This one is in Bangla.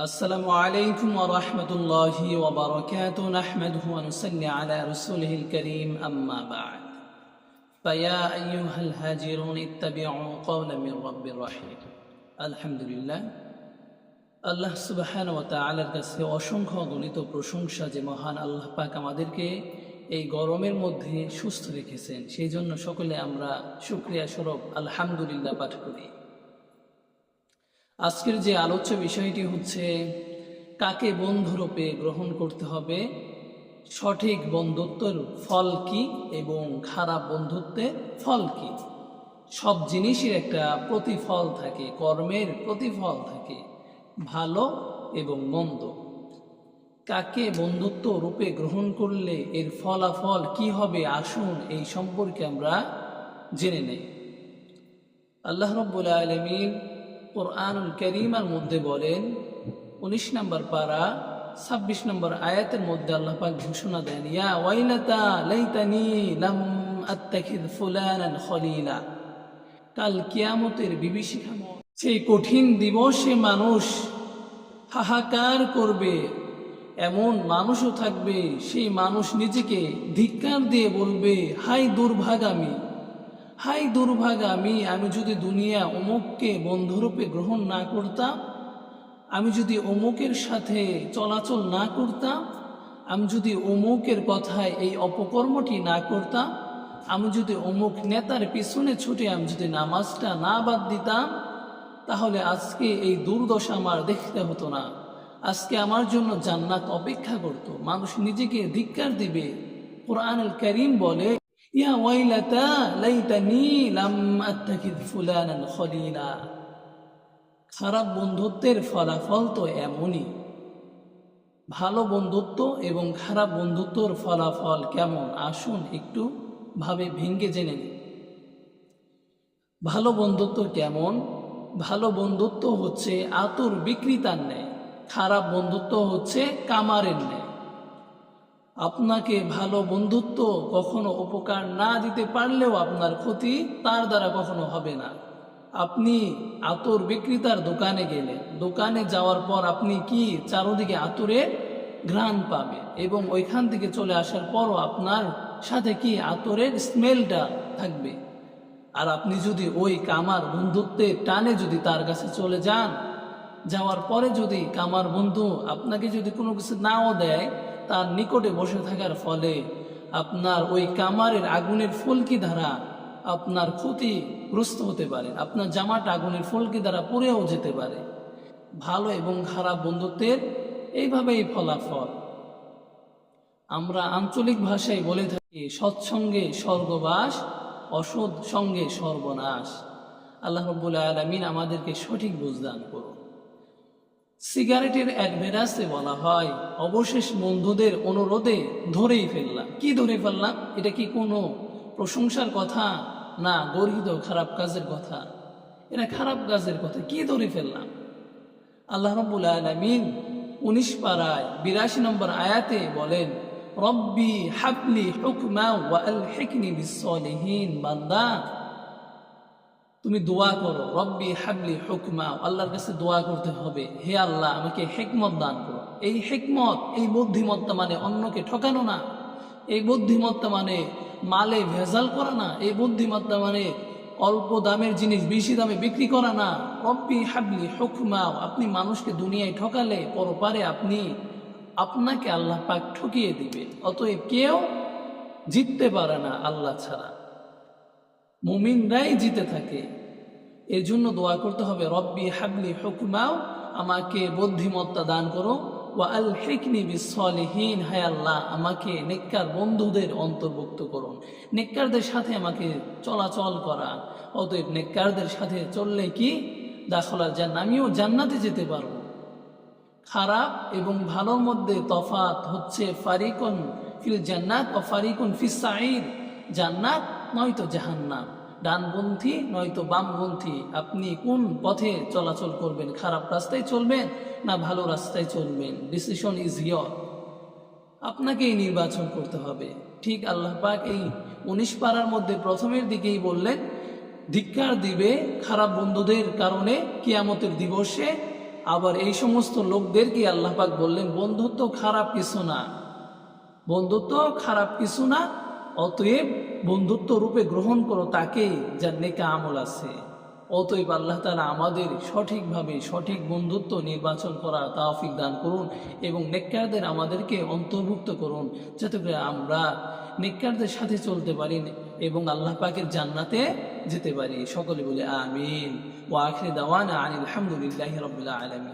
السلام عليكم ورحمة الله وبركاته نحمده ونصلي على رسوله الكريم أما بعد فيا أيها الهاجرون اتبعوا قولا من رب رحيم الحمد لله আল্লাহ সুবাহান ও তালার কাছে অসংখ্য গণিত প্রশংসা যে মহান আল্লাহ পাক আমাদেরকে এই গরমের মধ্যে সুস্থ রেখেছেন সেই জন্য সকলে আমরা শুক্রিয়া স্বরূপ আলহামদুলিল্লাহ পাঠ করি আজকের যে আলোচ্য বিষয়টি হচ্ছে, কাকে বন্ধুরূপে গ্রহণ করতে হবে, সঠিক বন্ধুত্বের ফল কি এবং খারাপ বন্ধুত্বের ফল কি? সব জিনিসের একটা প্রতিফল থাকে, কর্মের প্রতিফল থাকে, ভালো এবং মন্দ। কাকে বন্ধুত্ব রূপে গ্রহণ করলে এর ফলাফল কি হবে আসুন এই সম্পর্কে আমরা জেনে নেই। আল্লাহ রব্বুল আলমিন কোরআনুল করিমার মধ্যে বলেন, উনিশ নম্বর পারা, ছাব্বিশ নম্বর আয়াতের মধ্যে আল্লাহ পাক ঘোষণা দেন, ইয়া ওয়াইলাতা লাইতানি লাম আত্তাখিদ ফুলানান খলিলা। কাল কিয়ামতের বিভীষিকাময় সেই কঠিন দিবসে মানুষ হাহাকার করবে, এমন মানুষও থাকবে, সেই মানুষ নিজেকে ধিক্কার দিয়ে বলবে, হাই দুর্ভাগামী। হাই দুর্ভাগামী আমি যদি দুনিয়া অমুককে বন্ধুরূপে গ্রহণ না করতাম, আমি যদি অমুকের সাথে চলাচল না করতাম, আমি যদি অমুকের কথায় এই অপকর্মটি না করতাম, আমি যদি অমুক নেতার পিছনে ছুটে আমি যদি নামাজটা না বাদ দিতাম, তাহলে আজকে এই দুর্দশা আমার দেখতে হতো না। আজকে আমার জন্য জান্নাত অপেক্ষা করত। মানুষ নিজেকে ধিক্কার দিবে। কোরআনুল করিম বলে ইয়া ওয়াইলাতা লাইতানি লাম আত্তাকিদ ফুলানান খলিলা। খারাপ বন্ধুত্বের ফলাফল তো এমনই। ভালো বন্ধুত্ব এবং খারাপ বন্ধুত্বর ফলাফল কেমন আসুন একটু ভাবে ভেঙ্গে জেনে নিন ভালো বন্ধুত্ব কেমন? ভালো বন্ধুত্ব হচ্ছে আতুর বিক্রিতার ন্যায়, খারাপ বন্ধুত্ব হচ্ছে কামারের ন্যায়। আপনাকে ভালো বন্ধুত্ব কখনো উপকার না দিতে পারলেও আপনার ক্ষতি তার দ্বারা কখনো হবে না। আপনি আতর বিক্রেতার দোকানে গেলেন দোকানে যাওয়ার পর আপনি কি চারোদিকে আতরের ঘ্রাণ পাবে এবং ওইখান থেকে চলে আসার পরও আপনার সাথে কি আতরের স্মেলটা থাকবে? আর আপনি যদি ওই কামার বন্ধুত্বের টানে যদি তার কাছে চলে যান, যাওয়ার পরে যদি কামার বন্ধু আপনাকে যদি কোনো কিছু নাও দেয় তার নিকটে বসে থাকার ফলে আপনার ওই কামারের আগুনের ফুলকি দ্বারা আপনার ক্ষতিগ্রস্ত হতে পারে। আপনার জামাটা আগুনের ফুলকি দ্বারা পড়েও যেতে পারে। ভালো এবং খারাপ বন্ধুত্বের এইভাবেই ফলাফল। আমরা আঞ্চলিক ভাষায় বলে থাকি, সৎসঙ্গে স্বর্গবাস অসৎ সঙ্গে সর্বনাশ। আল্লাহ রব্বুল আলমিন আমাদেরকে সঠিক বুঝদান করুন। সিগারেটের এক অ্যাডভেরাসে বলা হয়, অবশেষ বন্ধুদের অনুরোধে ধরেই ফেললাম। কি ধরে ফেললাম? এটা কি কোনো প্রশংসার কথা? না, গর্হিত খারাপ কাজের কথা। এটা খারাপ কাজের কথা। কি ধরে ফেললাম? আল্লাহ রব্বুল আলমিন উনিশ পাড়ায় বিরাশি নম্বর আয়াতে বলেন, রব্বি হাবলি হুকমা ওয়াল হেকনি বিশ্বলিহীন বান্দা তুমি দোয়া করো, রব্বি হাবলি হুকমা আল্লাহর কাছে দোয়া করতে হবে। হে আল্লাহ, আমাকে হেকমত দান করো। এই হেকমত, এই বুদ্ধিমত্তা মানে অন্যকে ঠকানো না। এই বুদ্ধিমত্তা মানে মালে ভেজাল করা না। এই বুদ্ধিমত্তা মানে অল্প দামের জিনিস বেশি দামে বিক্রি করা না। রব্বি হাবলি হুকমা আপনি মানুষকে দুনিয়ায় ঠকালে পরপারে আপনি আপনাকে আল্লাহ পাক ঠকিয়ে দিবে। অতএব কেউ জিততে পারে না আল্লাহ ছাড়া। মুমিনরাই জিতে থাকে। এর জন্য দোয়া করতে হবে, রব্বি হাবলি হুকমাও, আমাকে বুদ্ধিমত্তা দান করো। ওয়া আল হেকনি বিসলিহীন হায় আমাকে নেককার বন্ধুদের অন্তর্ভুক্ত করুন নেককারদের সাথে আমাকে চলাচল করা। অতএব নেককারদের সাথে চললে কি? দাখলার জান আমিও জান্নাতে যেতে পারব। খারাপ এবং ভালোর মধ্যে তফাত হচ্ছে ফারিকন ফিল জান্নাত ও ফারিকুন ফিস জান্নাত নয়তো জাহান্নাম। ডানপন্থী নয়তো বামপন্থী। আপনি কোন পথে চলাচল করবেন? খারাপ রাস্তায় চলবেন না ভালো রাস্তায় চলবেন? ডিসিশন ইজ ইয়র আপনাকেই নির্বাচন করতে হবে। ঠিক আল্লাহ পাক এই উনিশ পাড়ার মধ্যে প্রথমের দিকেই বললেন, ধিক্কার দিবে খারাপ বন্ধুদের কারণে কিয়ামতের দিবসে। আবার এই সমস্ত লোকদেরকে আল্লাহ পাক বললেন, বন্ধুত্ব খারাপ কিছু না। বন্ধুত্ব খারাপ কিছু না অতএব বন্ধুত্ব রূপে গ্রহণ করো, তাকে যার নেকা আমল আছে। অতএব আল্লাহ তালা আমাদের সঠিকভাবে সঠিক বন্ধুত্ব নির্বাচন করা তাওফিক দান করুন এবং নেককারদের আমাদেরকে অন্তর্ভুক্ত করুন, যাতে করে আমরা নেককারদের সাথে চলতে পারি এবং আল্লাহ পাকের জান্নাতে যেতে পারি। সকলে বলে আমিন। ও আখরি দাওয়ানা আনিল আলহামদুলিল্লাহ রবিল্লা আলমী